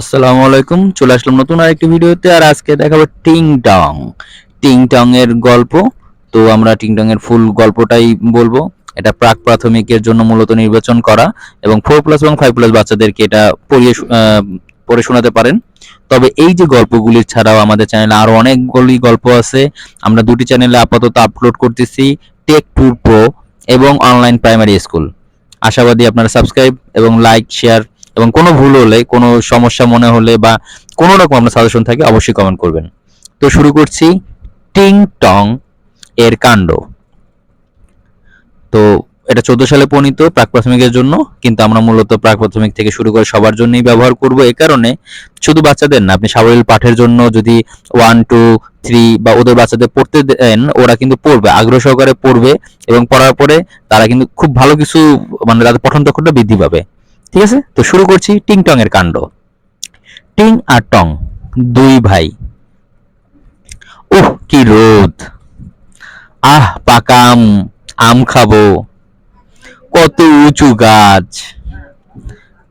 আসসালামু আলাইকুম, চলে আসলাম নতুন আরেকটি ভিডিওতে আর আজকে দেখাবো টিং টং। টিং টং এর গল্প। তো আমরা টিং টং এর ফুল গল্পটাই বলব। এটা প্রাক প্রাথমিকের জন্য মূলত নির্বাচন করা এবং ফোর প্লাস এবং ফাইভ প্লাস বাচ্চাদেরকে এটা পড়িয়ে পড়ে শোনাতে পারেন। তবে এই যে গল্পগুলি ছাড়াও আমাদের চ্যানেলে আরও অনেকগুলি গল্প আছে। আমরা দুটি চ্যানেলে আপাতত আপলোড করতেছি টেক টুর প্রো এবং অনলাইন প্রাইমারি স্কুল আশাবাদী আপনারা সাবস্ক্রাইব এবং লাইক শেয়ার এবং কোনো ভুল হলে, কোনো সমস্যা মনে হলে বা কোনো রকম আপনার সাজেশন থাকে, অবশ্যই কমেন্ট করবেন। তো শুরু করছি, টিং টং এর কাণ্ড। তো এটা চোদ্দ সালে প্রণীত প্রাক প্রাথমিকের জন্য, কিন্তু আমরা মূলত প্রাক প্রাথমিক থেকে শুরু করে সবার জন্যই ব্যবহার করব এই কারণে শুধু বাচ্চাদের না, আপনি সাবলীল পাঠের জন্য যদি ওয়ান টু থ্রি বা ওদের বাচ্চাদের পড়তে দেন, ওরা কিন্তু পড়বে, আগ্রহ সহকারে পড়বে এবং পড়ার পরে তারা কিন্তু খুব ভালো কিছু মানে তাদের পঠন দক্ষতা বৃদ্ধি পাবে। ঠিক আছে? তো শুরু করছি টিং টং এর কাণ্ড। টিং আর টং, দুই ভাই। উহ, কি রোদ। আহ, পাকা আম আম খাব। কত উঁচু গাছ।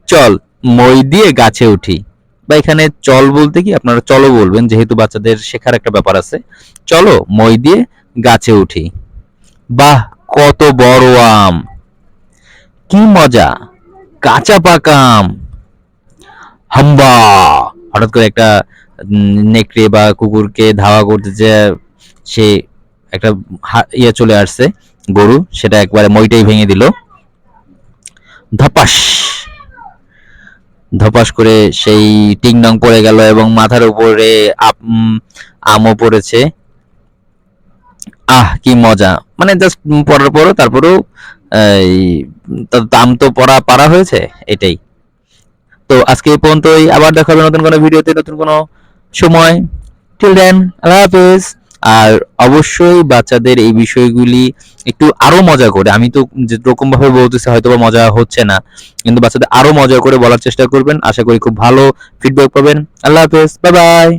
চল, মই দিয়ে গাছে উঠি। বা এখানে চল বলতে কি, আপনারা চলো বলবেন, যেহেতু বাচ্চাদের শেখার একটা ব্যাপার আছে। চলো, মই দিয়ে গাছে উঠি। বাহ, কত বড় আম। কি মজা। কাঁচা পাকা আম হাম্বা। হঠাৎ করে একটা নেকড়ে বা কুকুরকে ধাওয়া করতে যে সে একটা ইয়ে চলে আসছে, গরু, সেটা একবারে মইটাই ভেঙে দিল। ধপাস। ধপাস করে সেই টিং ডং পড়ে গেল এবং মাথার উপরে আমও পড়েছে। আহ, কি মজা। মানে জাস্ট পড়ার পরও তারপরেও, এই দাম তো পড়া পারা হয়েছে, এটাই। তো আজকে এই পর্যন্তই, আবার দেখা হবে নতুন কোনো ভিডিওতে, নতুন কোনো সময়। টিল দেন আল্লাহ হাফেজ। আর অবশ্যই বাচ্চাদের এই বিষয়গুলি একটু আরও মজা করে। আমি তো যেরকম ভাবে বলতেছি হয়তো বা মজা হচ্ছে না। কিন্তু বাচ্চাদের আরও মজা করে বলার চেষ্টা করবেন। আশা করি খুব ভালো ফিডব্যাক পাবেন। আল্লাহ হাফেজ। Bye bye